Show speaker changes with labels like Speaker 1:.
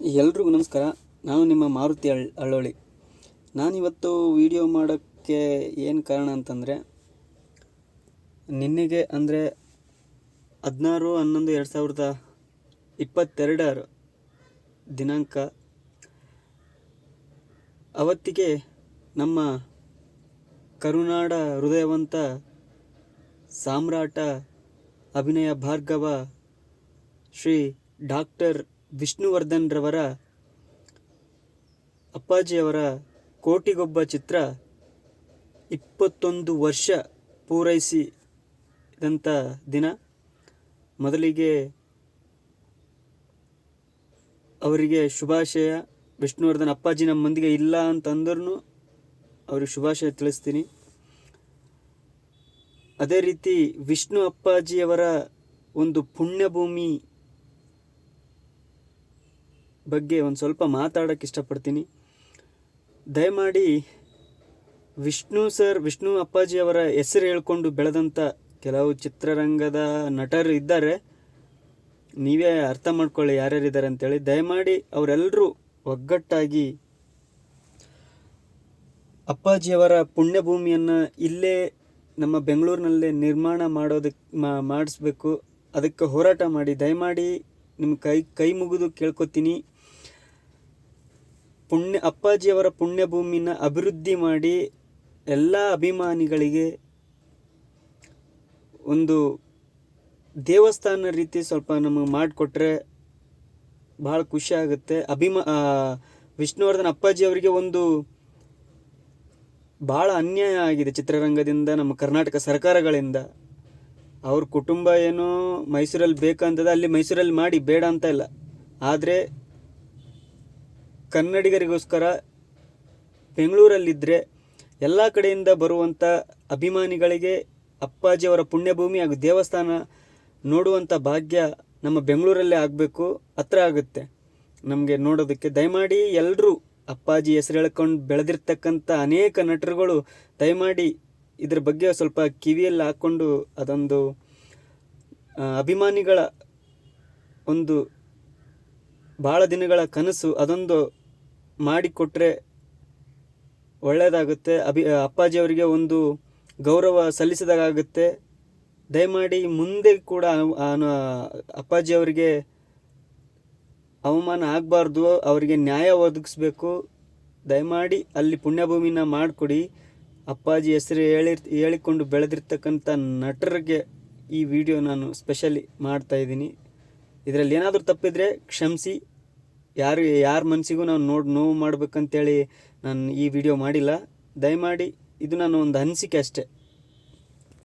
Speaker 1: ಎಲ್ರಿಗೂ ನಮಸ್ಕಾರ. ನಾನು ನಿಮ್ಮ ಮಾರುತಿ ಅಳ್ ಅಳ್ಳೋಳಿ ನಾನಿವತ್ತು ವಿಡಿಯೋ ಮಾಡೋಕ್ಕೆ ಏನು ಕಾರಣ ಅಂತಂದರೆ, ನಿನ್ನೆಗೆ ಅಂದರೆ ಹದಿನಾರು, ಹನ್ನೊಂದು, ಎರಡು ಸಾವಿರದ ಇಪ್ಪತ್ತೆರಡರ ದಿನಾಂಕ. ಅವತ್ತಿಗೆ ನಮ್ಮ ಕರುನಾಡ ಹೃದಯವಂತ ಸಾಮ್ರಾಟ ಅಭಿನಯ ಭಾರ್ಗವ ಶ್ರೀ ಡಾಕ್ಟರ್ ವಿಷ್ಣುವರ್ಧನ್ ರವರ ಅಪ್ಪಾಜಿಯವರ ಕೋಟಿಗೊಬ್ಬ ಚಿತ್ರ ಇಪ್ಪತ್ತೊಂದು ವರ್ಷ ಪೂರೈಸಿದಂಥ ದಿನ. ಮೊದಲಿಗೆ ಅವರಿಗೆ ಶುಭಾಶಯ. ವಿಷ್ಣುವರ್ಧನ್ ಅಪ್ಪಾಜಿ ನಮ್ಮ ಮಂದಿಗೆ ಇಲ್ಲ ಅಂತಂದ್ರೂ ಅವ್ರಿಗೆ ಶುಭಾಶಯ ತಿಳಿಸ್ತೀನಿ. ಅದೇ ರೀತಿ ವಿಷ್ಣು ಅಪ್ಪಾಜಿಯವರ ಒಂದು ಪುಣ್ಯಭೂಮಿ ಬಗ್ಗೆ ಒಂದು ಸ್ವಲ್ಪ ಮಾತಾಡೋಕ್ಕೆ ಇಷ್ಟಪಡ್ತೀನಿ. ದಯಮಾಡಿ ವಿಷ್ಣು ಸರ್, ವಿಷ್ಣು ಅಪ್ಪಾಜಿ ಅವರ ಹೆಸರು ಹೇಳ್ಕೊಂಡು ಬೆಳೆದಂಥ ಕೆಲವು ಚಿತ್ರರಂಗದ ನಟರು ಇದ್ದಾರೆ. ನೀವೇ ಅರ್ಥ ಮಾಡ್ಕೊಳ್ಳಿ ಯಾರ್ಯಾರಿದ್ದಾರೆ ಅಂತೇಳಿ. ದಯಮಾಡಿ ಅವರೆಲ್ಲರೂ ಒಗ್ಗಟ್ಟಾಗಿ ಅಪ್ಪಾಜಿಯವರ ಪುಣ್ಯಭೂಮಿಯನ್ನು ಇಲ್ಲೇ ನಮ್ಮ ಬೆಂಗಳೂರಿನಲ್ಲೇ ನಿರ್ಮಾಣ ಮಾಡೋದಕ್ಕೆ ಮಾಡಿಸ್ಬೇಕು. ಅದಕ್ಕೆ ಹೋರಾಟ ಮಾಡಿ. ದಯಮಾಡಿ ನಿಮ್ಮ ಕೈ ಕೈ ಮುಗಿದು ಕೇಳ್ಕೊತೀನಿ. ಪುಣ್ಯ, ಅಪ್ಪಾಜಿಯವರ ಪುಣ್ಯಭೂಮಿನ ಅಭಿವೃದ್ಧಿ ಮಾಡಿ ಎಲ್ಲ ಅಭಿಮಾನಿಗಳಿಗೆ ಒಂದು ದೇವಸ್ಥಾನ ರೀತಿ ಸ್ವಲ್ಪ ನಮಗೆ ಮಾಡಿಕೊಟ್ರೆ ಭಾಳ ಖುಷಿ ಆಗುತ್ತೆ. ಅಭಿಮಾ ವಿಷ್ಣುವರ್ಧನ್ ಅಪ್ಪಾಜಿ ಅವರಿಗೆ ಒಂದು ಭಾಳ ಅನ್ಯಾಯ ಆಗಿದೆ ಚಿತ್ರರಂಗದಿಂದ, ನಮ್ಮ ಕರ್ನಾಟಕ ಸರ್ಕಾರಗಳಿಂದ. ಅವ್ರ ಕುಟುಂಬ ಏನೋ ಮೈಸೂರಲ್ಲಿ ಬೇಕಂತದ, ಅಲ್ಲಿ ಮೈಸೂರಲ್ಲಿ ಮಾಡಿ ಬೇಡ ಅಂತ ಇಲ್ಲ. ಆದರೆ ಕನ್ನಡಿಗರಿಗೋಸ್ಕರ ಬೆಂಗಳೂರಲ್ಲಿದ್ದರೆ ಎಲ್ಲ ಕಡೆಯಿಂದ ಬರುವಂಥ ಅಭಿಮಾನಿಗಳಿಗೆ ಅಪ್ಪಾಜಿಯವರ ಪುಣ್ಯಭೂಮಿ ಹಾಗೂ ದೇವಸ್ಥಾನ ನೋಡುವಂಥ ಭಾಗ್ಯ ನಮ್ಮ ಬೆಂಗಳೂರಲ್ಲೇ ಆಗಬೇಕು, ಹತ್ರ ಆಗುತ್ತೆ. ನಮಗೆ ನೋಡೋದಕ್ಕೆ ದಯಮಾಡಿ ಎಲ್ಲರೂ ಅಪ್ಪಾಜಿ ಹೆಸರು ಹೇಳ್ಕೊಂಡು ಬೆಳೆದಿರ್ತಕ್ಕಂಥ ಅನೇಕ ನಟರುಗಳು ದಯಮಾಡಿ ಇದ್ರ ಬಗ್ಗೆ ಸ್ವಲ್ಪ ಕಿವಿಯಲ್ಲಿ ಹಾಕ್ಕೊಂಡು ಅದೊಂದು ಅಭಿಮಾನಿಗಳ ಒಂದು ಭಾಳ ದಿನಗಳ ಕನಸು ಅದೊಂದು ಮಾಡಿಕೊಟ್ರೆ ಒಳ್ಳೆಯದಾಗುತ್ತೆ ಅಭಿ ಅಪ್ಪಾಜಿ ಅವರಿಗೆ ಒಂದು ಗೌರವ ಸಲ್ಲಿಸಿದಾಗುತ್ತೆ ದಯಮಾಡಿ ಮುಂದೆ ಕೂಡ ಅನು- ಅನು- ಅಪ್ಪಾಜಿ ಅವರಿಗೆ ಅವಮಾನ ಆಗಬಾರ್ದು, ಅವರಿಗೆ ನ್ಯಾಯ ಒದಗಿಸ್ಬೇಕು. ದಯಮಾಡಿ ಅಲ್ಲಿ ಪುಣ್ಯಭೂಮಿನ ಮಾಡಿಕೊಡಿ. ಅಪ್ಪಾಜಿ ಹೆಸರು ಹೇಳಿ, ಹೇಳಿಕೊಂಡು ಬೆಳೆದಿರ್ತಕ್ಕಂಥ ನಟರಿಗೆ ಈ ವಿಡಿಯೋ ನಾನು ಸ್ಪೆಷಲಿ ಮಾಡ್ತಾ ಇದ್ದೀನಿ. ಇದರಲ್ಲಿ ಏನಾದರೂ ತಪ್ಪಿದರೆ ಕ್ಷಮಿಸಿ. ಯಾರು, ಯಾರ ಮನಸ್ಸಿಗೂ ನಾವು ನೋಡಿ, ನೋವು ಮಾಡಬೇಕಂತೇಳಿ ನಾನು ಈ ವಿಡಿಯೋ ಮಾಡಿಲ್ಲ. ದಯಮಾಡಿ ಇದು ನಾನು ಒಂದು ಅನಿಸಿಕೆ ಅಷ್ಟೇ.